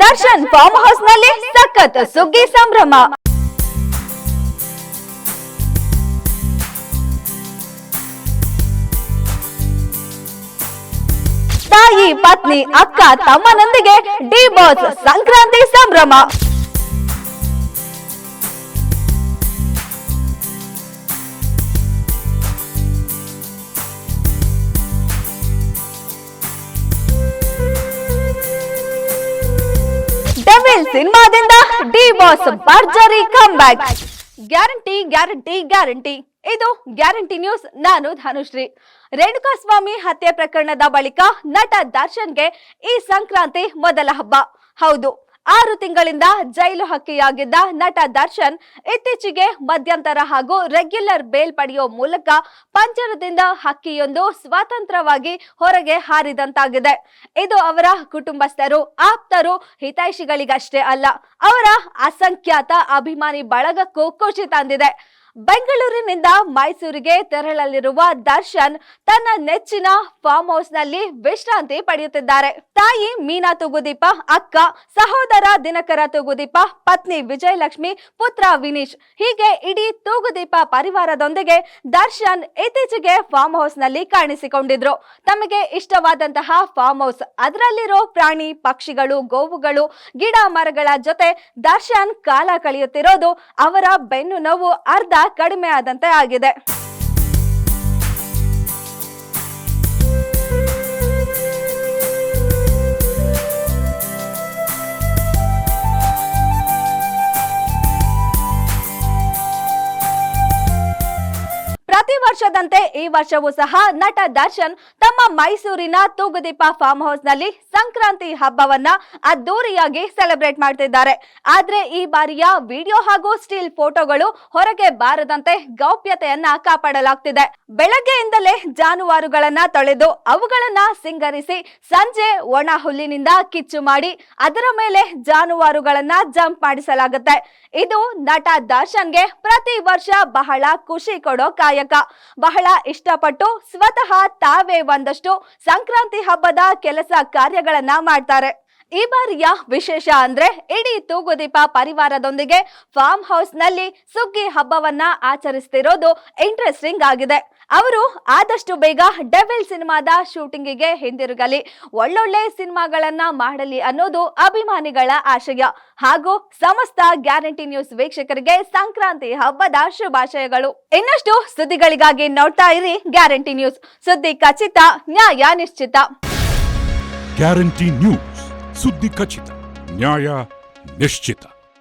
Darshan form ಹೌಸ್ನಲ್ಲಿ ಸಖತ್ ಸುಗ್ಗಿ ಸಂಭ್ರಮ. ತಾಯಿ, ಪತ್ನಿ, ಅಕ್ಕ, ತಮ್ಮನೊಂದಿಗೆ ಡಿ ಬಾಸ್ ಸಂಕ್ರಾಂತಿ ಸಂಭ್ರಮ. ಡೆವಿಲ್ ಸಿನಿಮಾದಿಂದ ಡಿ ಬಾಸ್ ಭರ್ಜರಿ come back guarantee guarantee guarantee ಇದು ಗ್ಯಾರಂಟಿ ನ್ಯೂಸ್ ನಾನು ಧನುಶ್ರೀ. ರೇಣುಕಾಸ್ವಾಮಿ ಹತ್ಯೆ ಪ್ರಕರಣದ ಬಳಿಕ ನಟ ದರ್ಶನ್ಗೆ ಈ ಸಂಕ್ರಾಂತಿ ಮೊದಲ ಹಬ್ಬ. ಹೌದು ಆರು ತಿಂಗಳಿಂದ ಜೈಲು ಹಕ್ಕಿಯಾಗಿದ್ದ ನಟ ದರ್ಶನ್ ಇತ್ತೀಚೆಗೆ ಮಧ್ಯಂತರ ಹಾಗೂ ರೆಗ್ಯುಲರ್ ಬೇಲ್ ಪಡೆಯುವ ಮೂಲಕ ಪಂಜರದಿಂದ ಹಕ್ಕಿಯೊಂದು ಸ್ವತಂತ್ರವಾಗಿ ಹೊರಗೆ ಹಾರಿದಂತಾಗಿದೆ. ಇದು ಅವರ ಕುಟುಂಬಸ್ಥರು, ಆಪ್ತರು, ಹಿತೈಷಿಗಳಿಗಷ್ಟೇ ಅಲ್ಲ, ಅವರ ಅಸಂಖ್ಯಾತ ಅಭಿಮಾನಿ ಬಳಗಕ್ಕೂ ಖುಷಿ ತಂದಿದೆ. ಬೆಂಗಳೂರಿನಿಂದ ಮೈಸೂರಿಗೆ ತೆರಳಲಿರುವ ದರ್ಶನ್ ತನ್ನ ನೆಚ್ಚಿನ ಫಾರ್ಮ್ ಹೌಸ್ನಲ್ಲಿ ವಿಶ್ರಾಂತಿ ಪಡೆಯುತ್ತಿದ್ದಾರೆ. ತಾಯಿ ಮೀನಾ ತೂಗುದೀಪ, ಅಕ್ಕ, ಸಹೋದರ ದಿನಕರ ತೂಗುದೀಪ, ಪತ್ನಿ ವಿಜಯಲಕ್ಷ್ಮಿ, ಪುತ್ರ ವಿನೀಶ್. ಹೀಗೆ ಇಡೀ ತೂಗುದೀಪ ಪರಿವಾರದೊಂದಿಗೆ ದರ್ಶನ್ ಇತ್ತೀಚೆಗೆ ಫಾರ್ಮ್ ಹೌಸ್ನಲ್ಲಿ ಕಾಣಿಸಿಕೊಂಡಿದ್ರು. ತಮಗೆ ಇಷ್ಟವಾದಂತಹ ಫಾರ್ಮ್ ಹೌಸ್ ಅದರಲ್ಲಿರೋ ಪ್ರಾಣಿ, ಪಕ್ಷಿಗಳು, ಗೋವುಗಳು, ಗಿಡ ಮರಗಳ ಜೊತೆ ದರ್ಶನ್ ಕಾಲ ಕಳೆಯುತ್ತಿರೋದು ಅವರ ಬೆನ್ನು ನೋವು ಅರ್ಧ ಕಡಿಮೆ ಆದಂತೆ ಆಗಿದೆ. ವರ್ಷದಂತೆ ಈ ವರ್ಷವೂ ಸಹ ನಟ ದರ್ಶನ್ ತಮ್ಮ ಮೈಸೂರಿನ ತೂಗುದೀಪ ಫಾರ್ಮ್ ಹೌಸ್ನಲ್ಲಿ ಸಂಕ್ರಾಂತಿ ಹಬ್ಬವನ್ನ ಅದ್ದೂರಿಯಾಗಿ ಸೆಲೆಬ್ರೇಟ್ ಮಾಡ್ತಿದ್ದಾರೆ. ಆದ್ರೆ ಈ ಬಾರಿಯ ವಿಡಿಯೋ ಹಾಗೂ ಸ್ಟಿಲ್ ಫೋಟೋಗಳು ಹೊರಗೆ ಬಾರದಂತೆ ಗೌಪ್ಯತೆಯನ್ನ ಕಾಪಾಡಲಾಗ್ತಿದೆ. ಬೆಳಗ್ಗೆಯಿಂದಲೇ ಜಾನುವಾರುಗಳನ್ನ ತೊಳೆದು ಅವುಗಳನ್ನ ಸಿಂಗರಿಸಿ ಸಂಜೆ ಒಣ ಹುಲ್ಲಿನಿಂದ ಕಿಚ್ಚು ಮಾಡಿ ಅದರ ಮೇಲೆ ಜಾನುವಾರುಗಳನ್ನ ಜಂಪ್ ಮಾಡಿಸಲಾಗುತ್ತೆ. ಇದು ನಟ ದರ್ಶನ್ಗೆ ಪ್ರತಿ ವರ್ಷ ಬಹಳ ಖುಷಿ ಕೊಡೋ ಕಾಯಕ. ಬಹಳ ಇಷ್ಟಪಟ್ಟು ಸ್ವತಃ ತಾವೇ ಒಂದಷ್ಟು ಸಂಕ್ರಾಂತಿ ಹಬ್ಬದ ಕೆಲಸ ಕಾರ್ಯಗಳನ್ನ ಮಾಡ್ತಾರೆ. ಈ ಬಾರಿಯ ವಿಶೇಷ ಅಂದ್ರೆ ಇಡೀ ತೂಗುದೀಪ ಪರಿವಾರದೊಂದಿಗೆ ಫಾರ್ಮ್ ಹೌಸ್ನಲ್ಲಿ ಸುಗ್ಗಿ ಹಬ್ಬವನ್ನ ಆಚರಿಸ್ತಿರೋದು ಇಂಟ್ರೆಸ್ಟಿಂಗ್ ಆಗಿದೆ. ಅವರು ಆದಷ್ಟು ಬೇಗ ಡೆವಿಲ್ ಸಿನಿಮಾದ ಶೂಟಿಂಗಿಗೆ ಹಿಂದಿರುಗಲಿ. ಒಳ್ಳೊಳ್ಳೆ ಸಿನಿಮಾಗಳನ್ನ ಮಾಡಲಿ ಅನ್ನೋದು ಅಭಿಮಾನಿಗಳ ಆಶಯ. ಹಾಗೂ ಸಮಸ್ತ ಗ್ಯಾರಂಟಿ ನ್ಯೂಸ್ ವೀಕ್ಷಕರಿಗೆ ಸಂಕ್ರಾಂತಿ ಹಬ್ಬದ ಶುಭಾಶಯಗಳು. ಇನ್ನಷ್ಟು ಸುದ್ದಿಗಳಿಗಾಗಿ ನೋಡ್ತಾ ಇರಿ ಗ್ಯಾರಂಟಿ ನ್ಯೂಸ್. ಸುದ್ದಿ ಖಚಿತ, ನ್ಯಾಯ ನಿಶ್ಚಿತ. ಗ್ಯಾರಂಟಿ ನ್ಯೂಸ್, ಸುದ್ದಿ ಖಚಿತ, ನ್ಯಾಯ ನಿಶ್ಚಿತ.